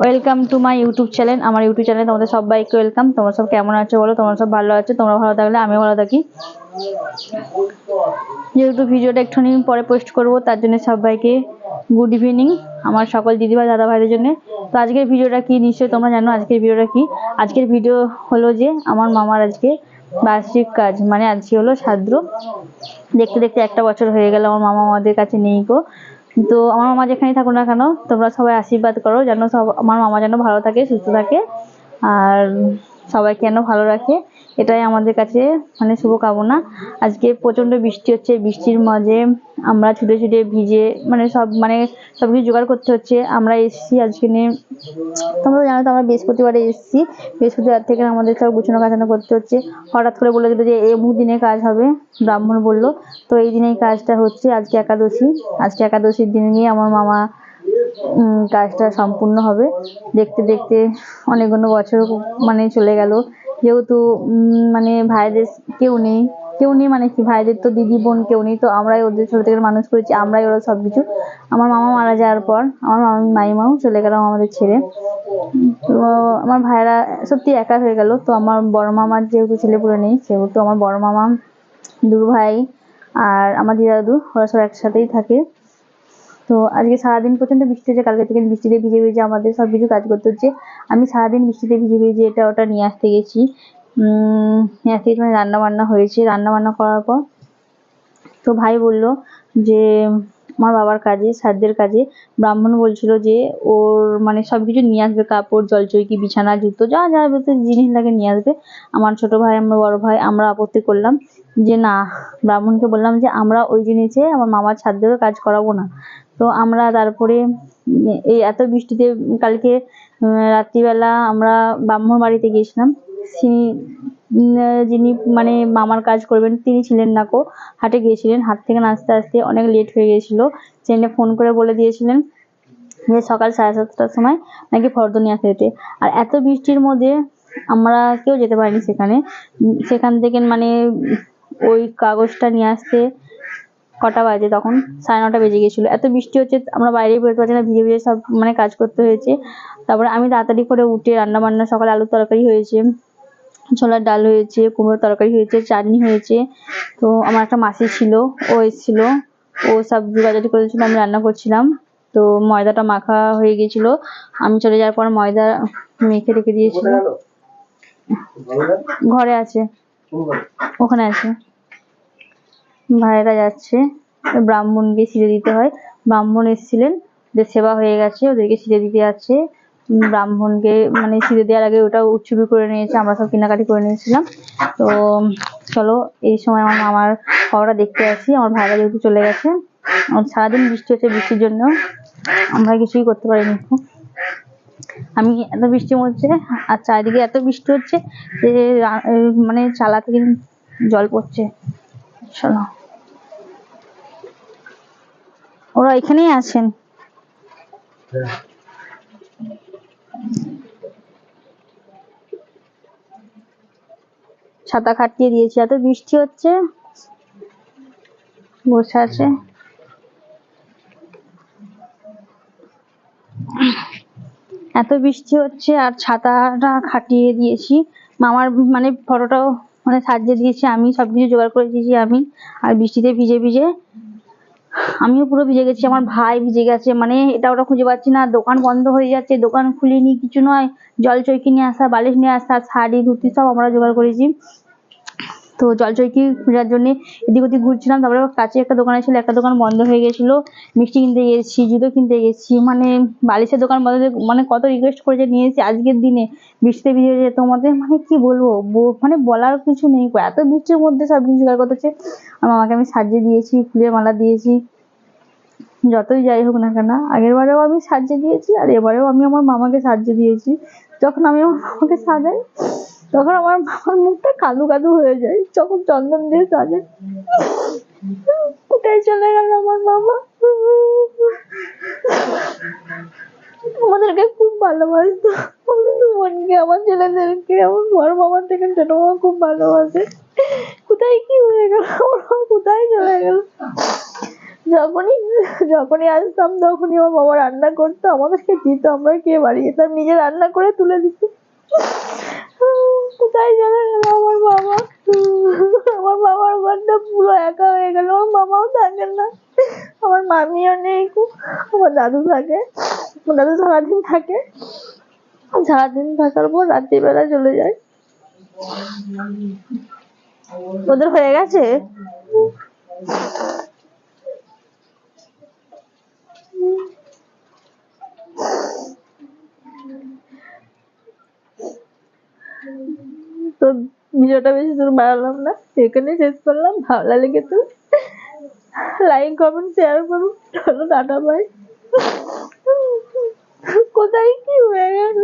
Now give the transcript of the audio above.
Welcome to my YouTube channel আমার YouTube চ্যানেলে তোমাদের সবাইকে ওয়েলকাম তোমরা সব কেমন আছো বলো? তোমরা সব ভালো আছো? তোমরা ভালো থাকলে আমিও ভালো থাকি। যেহেতু ভিডিওটা একটুখানি পরে পোস্ট করব, তার জন্য সবাইকে গুড ইভিনিং আমার সকল দিদিভাই দাদা ভাইদের জন্য। তো আজকের ভিডিওটা কি? নিশ্চয়ই তোমরা জানো আজকের ভিডিওটা কি? আজকের ভিডিও হলো যে, আমার মামার আজকে বার্ষিক কাজ। মানে আজকে হলো সাদ্র। দেখতে দেখতে একটা বছর হয়ে গেল, আমার মামা আমাদের কাছে নেই গো। তো আমার মামা যেখানেই থাকুক না কেন, তোমরা সবাই আশীর্বাদ করো যেন সব আমার মামা যেন ভালো থাকে, সুস্থ থাকে, আর সবাইকে যেন ভালো রাখে। এটাই আমাদের কাছে মানে শুভকামনা। আজকে প্রচণ্ড বৃষ্টি হচ্ছে, বৃষ্টির মাঝে আমরা ছুটে ছুটে ভিজে মানে সব মানে সব কিছু জোগাড় করতে হচ্ছে। আমরা এসেছি আজকে নিয়ে, তোমরা জানো তো আমরা বৃহস্পতিবারে এসেছি। বৃহস্পতিবার থেকে আমাদের সব গুছানো গাছানো করতে হচ্ছে। হঠাৎ করে বলে দিল যে এমুক দিনে কাজ হবে, ব্রাহ্মণ বলল। তো এই দিনেই কাজটা হচ্ছে, আজকে একাদশী। আজকে একাদশীর দিনে নিয়ে আমার মামা কাজটা সম্পূর্ণ হবে। দেখতে দেখতে অনেকগুলো বছর মানে চলে গেল। যেহেতু মানে ভাইদের কেউ নেই। কেউ নেই মানে কি? ভাইদের তো দিদি, বোন কেউ নেই, তো আমরাই ওদের ছোট থেকে মানুষ করেছি, আমরাই ওরা সব কিছু আমার মামা মারা যাওয়ার পর, আমার মামা মাইমাও চলে গেল আমাদের ছেড়ে। তো আমার ভাইরা সত্যি একা হয়ে গেল। তো আমার বড় মামার যেহেতু ছেলেপুলে নেই, সেহেতু আমার বড় মামা দু ভাই আর আমার দিদা দাদু ওরা সব একসাথেই থাকে। তো আজকে সারাদিন প্রচণ্ড বৃষ্টি হচ্ছে কালকে থেকে বৃষ্টিতে ভিজে ভিজে আমাদের সব কিছু কাজ করতে হচ্ছে। আমি সারাদিন বৃষ্টিতে ভিজে ভিজে এটা ওটা নিয়ে আসতে গেছি। নিয়ে আসতে গেছি মানে রান্না বান্না হয়েছে। রান্না বান্না করার পর তো ভাই বলল যে, আমার বাবার কাজে সাধ্যের কাজে, ব্রাহ্মণ বলছিল যে, ওর মানে সব কিছু নিয়ে আসবে, কাপড়, জলচৌকি, বিছানা, জুতো যা যা জিনিস লাগে নিয়ে আসবে। আমার ছোট ভাই, আমার বড় ভাই, আমরা আপত্তি করলাম। যে না, ব্রাহ্মণকে বললাম যে আমরা ওই জিনিসে আমার মামার ছাদ্যেরও কাজ করাবো না। তো আমরা তারপরে এই এত বৃষ্টিতে কালকে রাত্রিবেলা আমরা ব্রাহ্মণ বাড়িতে গিয়েছিলাম। তিনি যিনি মানে মামার কাজ করবেন, তিনি ছিলেন না কো, হাটে গিয়েছিলেন। হাট থেকে আসতে আসতে অনেক লেট হয়ে গিয়েছিল। ট্রেনে ফোন করে বলে দিয়েছিলেন যে সকাল সাড়ে সাতটার সময় নাকি ফর্দ নিয়ে আসতে যেতে আর এত বৃষ্টির মধ্যে আমরা কেউ যেতে পারিনি সেখানে। সেখান থেকে মানে ওই কাগজটা নিয়ে আসতে কটা বাজে তখন সাড়ে নটা বেজে গেছিল এত বৃষ্টি হচ্ছে আমরা বাইরে বেরোতে পারছি না ভিজে ভিজে সব মানে কাজ করতে হয়েছে। তারপরে আমি তাড়াতাড়ি করে উঠে রান্না বান্না সকালে আলুর তরকারি হয়েছে ছোলার ডাল হয়েছে কুমড়োর তরকারি হয়েছে চাটনি হয়েছে। তো আমার একটা মাসি ছিল ও এসেছিল ও সব জোগাড়ি করেছিল আমি রান্না করছিলাম। তো ময়দাটা মাখা হয়ে গেছিল আমি চলে যাওয়ার পর ময়দা মেখে রেখে দিয়েছিল ঘরে আছে। ওখানে আছে। ভাইরা যাচ্ছে। ব্রাহ্মণকে সিঁড়ে দিতে হয়। ব্রাহ্মণ এসেছিলেন ওদের সেবা হয়ে গেছে, ওদেরকে সিঁড়ে দিতে যাচ্ছে। ব্রাহ্মণকে মানে সিঁড়ে দেওয়ার আগে ওটা উৎসবি করে নিয়েছে, আমরা সব কেনাকাটি করে নিয়েছিলাম। তো চলো, এই সময় আমার মামার খাওয়াটা দেখতে আসি। আমার ভাইরা যেহেতু চলে গেছে সারাদিন বৃষ্টি হচ্ছে বৃষ্টির জন্য। আমরা কিছুই করতে পারিনি আমি এত বৃষ্টি মধ্যে আর চারিদিকে এত বৃষ্টি হচ্ছে যে মানে চালা থেকে জল পড়ছে। চলো। ওরা এখানেই আছেন। ছাতা খাটিয়ে দিয়েছি, এত বৃষ্টি হচ্ছে। বসে আছে। এত বৃষ্টি হচ্ছে আর ছাতাটা খাটিয়ে দিয়েছি। মামার মানে ফটোটাও মানে সাজিয়ে দিয়েছি, আমি সবকিছু জোগাড় করে দিয়েছি আমি। আর বৃষ্টিতে ভিজে ভিজে আমিও পুরো ভিজে গেছি, আমার ভাই ভিজে গেছে মানে এটা ওটা খুঁজে পাচ্ছি না, দোকান বন্ধ হয়ে যাচ্ছে, দোকান খুলিনি, কিছু নয়, জল চৌকি নিয়ে আসা, বালিশ নিয়ে আসা, শাড়ি ধুতি সব আমরা জোগাড় করেছি। তো জল চৌকি খোঁজার জন্য এদিক ওদিক ঘুরছিলাম, তারপরে কাছে একটা দোকান ছিল একটা দোকান বন্ধ হয়ে গেছিল, মিষ্টি কিনতে গেছি, জুতো কিনতে গেছি মানে বালিশের দোকান বন্ধ মানে কত রিকোয়েস্ট করেছে নিয়ে এসেছি আজকের দিনে, বৃষ্টিতে ভিজে যেতে তোমাদের মানে কি বলব মানে বলার কিছু নেই। এত বৃষ্টির মধ্যে সব কিছু জোগাড় করতে হচ্ছে আমার মামাকে আমি সাজিয়ে দিয়েছি, ফুলের মালা দিয়েছি, যতই যাই হোক না কেন, আগের বারেও আমি সাজিয়ে দিয়েছি, আর এবারেও আমি আমার মামাকে সাজিয়ে দিয়েছি, যখন আমি আমার মামাকে সাজাই তখন আমার মামার মুখটা কালু কালু হয়ে যায়, যখন চন্দন দিয়ে সাজাই কোথায় চলে গেল আমার মামা। আমাদেরকে খুব ভালোবাসতো। বোনকে, আমার ছেলেদেরকে, আমার বড় মামার থেকে ছোট মামা খুব ভালোবাসে। কোথায় কি হয়ে গেল? আমার কোথায় চলে গেল? যখনই যখনই আসতাম, তখনই আমার বাবা রান্না করতো, আমাদেরকে দিত, আমরা কে বাড়ি যেতাম, নিজে রান্না করে তুলে দিত। কোথায় গেল আমার বাবা? আমার বাবার ঘরটা পুরো একা হয়ে গেল। আমার মামাও থাকে না। আমার মামিও নেই আমার দাদু থাকে। আমার দাদু সারাদিন থাকে। সারাদিন থাকার পর রাত্রিবেলা চলে যায়। ওদের হয়ে গেছে? তো ভিডিওটা বেশি দূর বাড়ালাম না। এখানে শেষ করলাম। ভালো লাগে তো লাইক কমেন্ট শেয়ার করুন। চলো, টাটা বাই কোথায় কি হয়ে গেল?